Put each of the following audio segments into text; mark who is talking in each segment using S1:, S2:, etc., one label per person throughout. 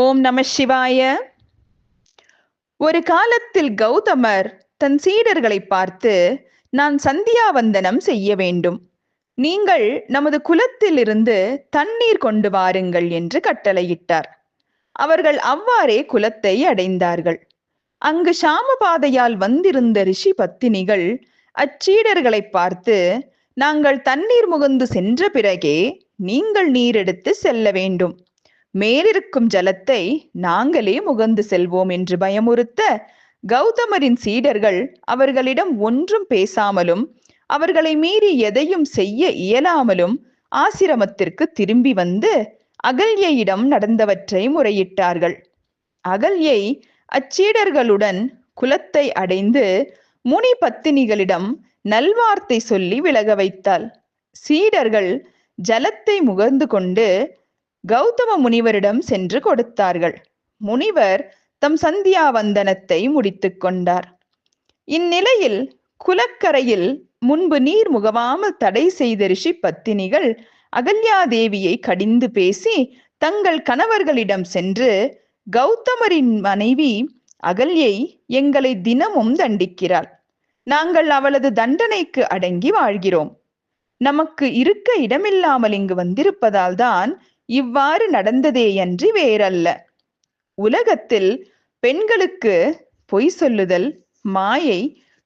S1: ஓம் நம சிவாய. ஒரு காலத்தில் கௌதமர் தன் சீடர்களை பார்த்து நான் சந்தியாவந்தனம் செய்ய வேண்டும். நீங்கள் நமது குலத்திலிருந்து தண்ணீர் கொண்டு வாருங்கள் என்று கட்டளையிட்டார். அவர்கள் அவ்வாறே குலத்தை அடைந்தார்கள். அங்கு சாமபாதையால் வந்திருந்த ரிஷி பத்தினிகள் அச்சீடர்களை பார்த்து நாங்கள் தண்ணீர் முகந்து சென்ற பிறகே நீங்கள் நீர் எடுத்து செல்ல வேண்டும். மேலிருக்கும் ஜலத்தை நாங்களே முகந்து செல்வோம் என்று பயமுறுத்த கௌதமரின் சீடர்கள் அவர்களிடம் ஒன்றும் பேசாமலும் அவர்களை மீறி எதையும் செய்ய இயலாமலும் ஆசிரமத்திற்கு திரும்பி வந்து அகல்யையிடம் நடந்தவற்றை முறையிட்டார்கள். அகல்யை அச்சீடர்களுடன் குலத்தை அடைந்து முனி பத்தினிகளிடம் நல்வார்த்தை சொல்லி விலக வைத்தாள். சீடர்கள் ஜலத்தை முகர்ந்து கொண்டு கௌதம முனிவரிடம் சென்று கொடுத்தார்கள். முனிவர் தம் சந்தியாவந்தனத்தை முடித்துக் கொண்டார். இந்நிலையில் குலக்கரையில் முன்பு நீர் முகவாமல் தடை செய்த ரிஷி பத்தினிகள் அகல்யாதேவியை கடிந்து பேசி தங்கள் கணவர்களிடம் சென்று கௌதமரின் மனைவி அகல்யை எங்களை தினமும் தண்டிக்கிறாள். நாங்கள் அவளது தண்டனைக்கு அடங்கி வாழ்கிறோம். நமக்கு இருக்க இடமில்லாமல் இங்கு வந்திருப்பதால் தான் இவ்வாறு நடந்ததேயன்றி வேறல்ல. உலகத்தில் பெண்களுக்கு பொய் சொல்லுதல் மாயை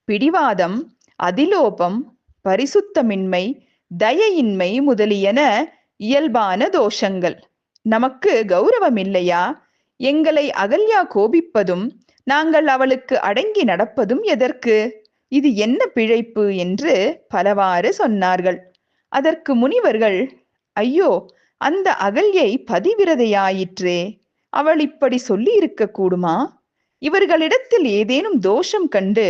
S1: பிடிவாதம் அதிலோபம் பரிசுத்தமின்மை தயையின்மை முதலியன இயல்பான தோஷங்கள். நமக்கு கௌரவம் இல்லையா எங்களை அகல்யா கோபிப்பதும் நாங்கள் அவளுக்கு அடங்கி நடப்பதும் எதற்கு? இது என்ன பிழைப்பு என்று பலவாறு சொன்னார்கள். அதற்கு முனிவர்கள் ஐயோ அந்த அகல்யை பதிவிரதையாயிற்றே. அவள் இப்படி சொல்லி இருக்க கூடுமா இவர்களிடத்தில் ஏதேனும் தோஷம் கண்டு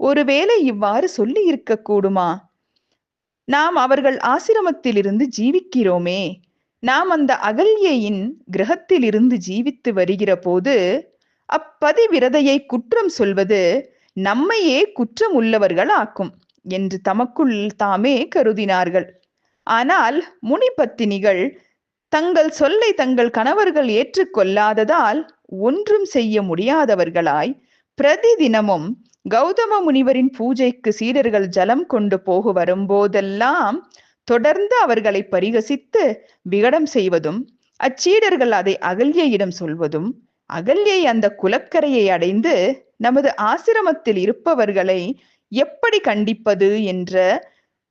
S1: ஒருவேளை இவ்வாறு சொல்லி இருக்க கூடுமா நாம் அவர்கள் ஆசிரமத்திலிருந்து ஜீவிக்கிறோமே. நாம் அந்த அகல்யையின் கிரகத்திலிருந்து ஜீவித்து வருகிற போது அப்பதிவிரதையை குற்றம் சொல்வது நம்மையே குற்றம் உள்ளவர்கள் ஆக்கும் என்று தமக்குள் தாமே கருதினார்கள். ஆனால் முனிபத்தினிகள் தங்கள் சொல்லை தங்கள் கணவர்கள் ஏற்றுக்கொள்ளாததால் ஒன்றும் செய்ய முடியாதவர்களாய் பிரதி தினமும் கௌதம முனிவரின் பூஜைக்கு சீடர்கள் ஜலம் கொண்டு போக வரும்போதெல்லாம் தொடர்ந்து அவர்களை பரிகசித்து விகடம் செய்வதும் அச்சீடர்கள் அதை அகல்யிடம் சொல்வதும் அகல்யை அந்த குலக்கரையை அடைந்து நமது ஆசிரமத்தில் இருப்பவர்களை எப்படி கண்டிப்பது என்ற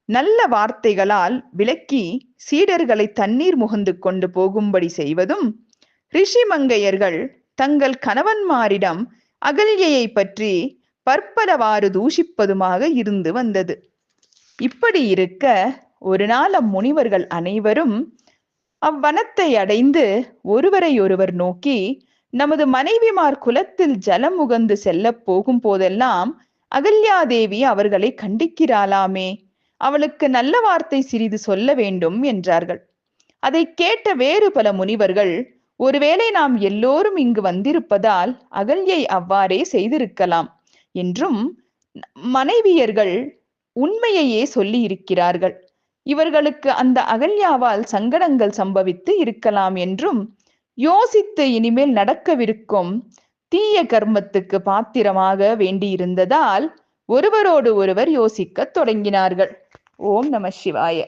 S1: நல்ல வார்த்தைகளால் விளக்கி சீடர்களை தண்ணீர் முகந்து கொண்டு போகும்படி செய்வதும் ரிஷி மங்கையர்கள் தங்கள் கணவன்மாரிடம் அகல்யையை பற்றி பற்பலவாறு தூஷிப்பதுமாக இருந்து வந்தது. இப்படி இருக்க ஒரு நாள் அம்முனிவர்கள் அனைவரும் அவ்வனத்தை அடைந்து ஒருவரை ஒருவர் நோக்கி நமது மனைவிமார் குலத்தில் ஜலம் உகந்து செல்ல போகும் போதெல்லாம் அகல்யாதேவி அவர்களை கண்டிக்கிறாளாமே அவளுக்கு நல்ல வார்த்தை சிறிது சொல்ல வேண்டும் என்றார்கள். அதை கேட்ட வேறு பல முனிவர்கள் ஒருவேளை நாம் எல்லோரும் இங்கு வந்திருப்பதால் அகல்யை அவ்வாறே செய்திருக்கலாம் என்றும் மனைவியர்கள் உண்மையையே சொல்லி இருக்கிறார்கள் இவர்களுக்கு அந்த அகல்யாவால் சங்கடங்கள் சம்பவித்து இருக்கலாம் என்றும் யோசித்து இனிமேல் நடக்கவிருக்கும் தீய கர்மத்துக்கு பாத்திரமாக வேண்டியிருந்ததால் ஒருவரோடு ஒருவர் யோசிக்கத் தொடங்கினார்கள். ஓம் நம சிவாய.